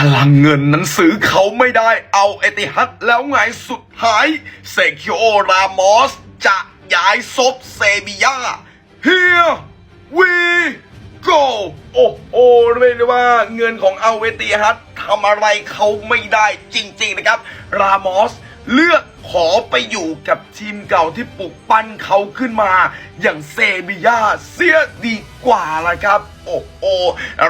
พลังเงินนั้นซื้อเขาไม่ได้เอาเอติฮัดแล้วไงสุดท้ายเซคิโอรามอสจะย้ายซบเซบียา Here we go โอ้โหเรียกได้ว่าเงินของเอาเอติฮัดทำอะไรเขาไม่ได้จริง ๆ นะครับ รามอส เลือกขอไปอยู่กับทีมเก่าที่ปลุกปั้นเขาขึ้นมา อย่างเซบียาเสียดีกว่าละครับ โอ้โอ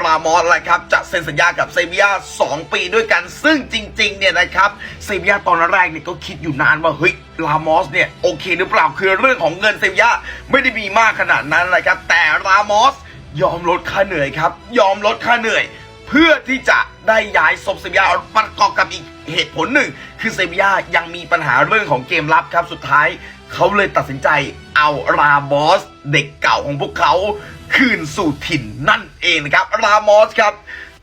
รามอสละครับจะเซ็นสัญญากับเซบียา2 ปีด้วยกัน ซึ่งจริงๆเนี่ยนะครับเซบียาตอนแรกเนี่ยก็คิดอยู่นานว่าเฮ้ยรามอสเนี่ยโอเคหรือเปล่าคือเรื่องของเงินเซบียาไม่ได้มีมากขนาดนั้นนะครับ แต่รามอสยอมลดค่าเหนื่อยครับ ยอมลดค่าเหนื่อย เพื่อที่จะได้ย้ายซบเซบียาประกอบกับอีกเหตุผลหนึ่ง คือเซบียายังมีปัญหาเรื่องของเกมรับครับสุดท้ายเขาเลยตัดสินใจเอารามอสเด็กเก่าของพวกเขาคืนสู่ถิ่นนั่นเองนะครับ รามอสครับ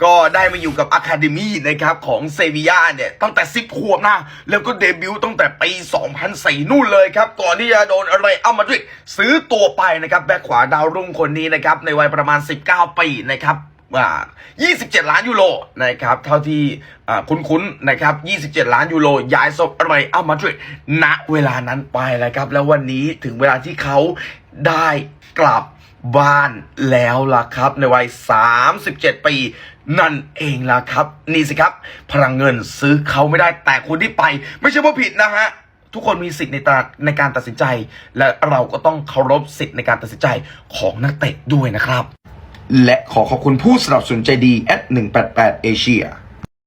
ก็ได้มาอยู่กับอะคาเดมีนะครับของเซบียาเนี่ย ตั้งแต่ 10 ขวบนะ แล้วก็เดบิวต์ตั้งแต่ปี 2004 นู่นเลยครับ ก่อนที่จะโดนอะไรเอัลมาดริดซื้อตัวไปนะครับ แบ็คขวาดาวรุ่งคนนี้นะครับ ในวัยประมาณ 19 ปีนะครับ 27 ล้านยูโรนะครับ เท่าที่คุ้นๆนะครับ 27 ล้านยูโรย้ายศพอะไรอัลมาดริดณเวลานั้นไปแล้วครับ แล้ววันนี้ถึงเวลาที่เขาได้กลับบ้านแล้วล่ะครับ ในวัย 37 ปีนั่นเองล่ะครับ นี่สิครับ พลังเงินซื้อเขาไม่ได้แต่คนที่ไป ไม่ใช่ว่าผิดนะฮะทุกคนมีสิทธิ์ในตาในการตัดสินใจ และเราก็ต้องเคารพสิทธิ์ในการตัดสินใจของนักเตะด้วยนะครับ และขอขอบคุณผู้สนับสนุนใจดี at 188 Asia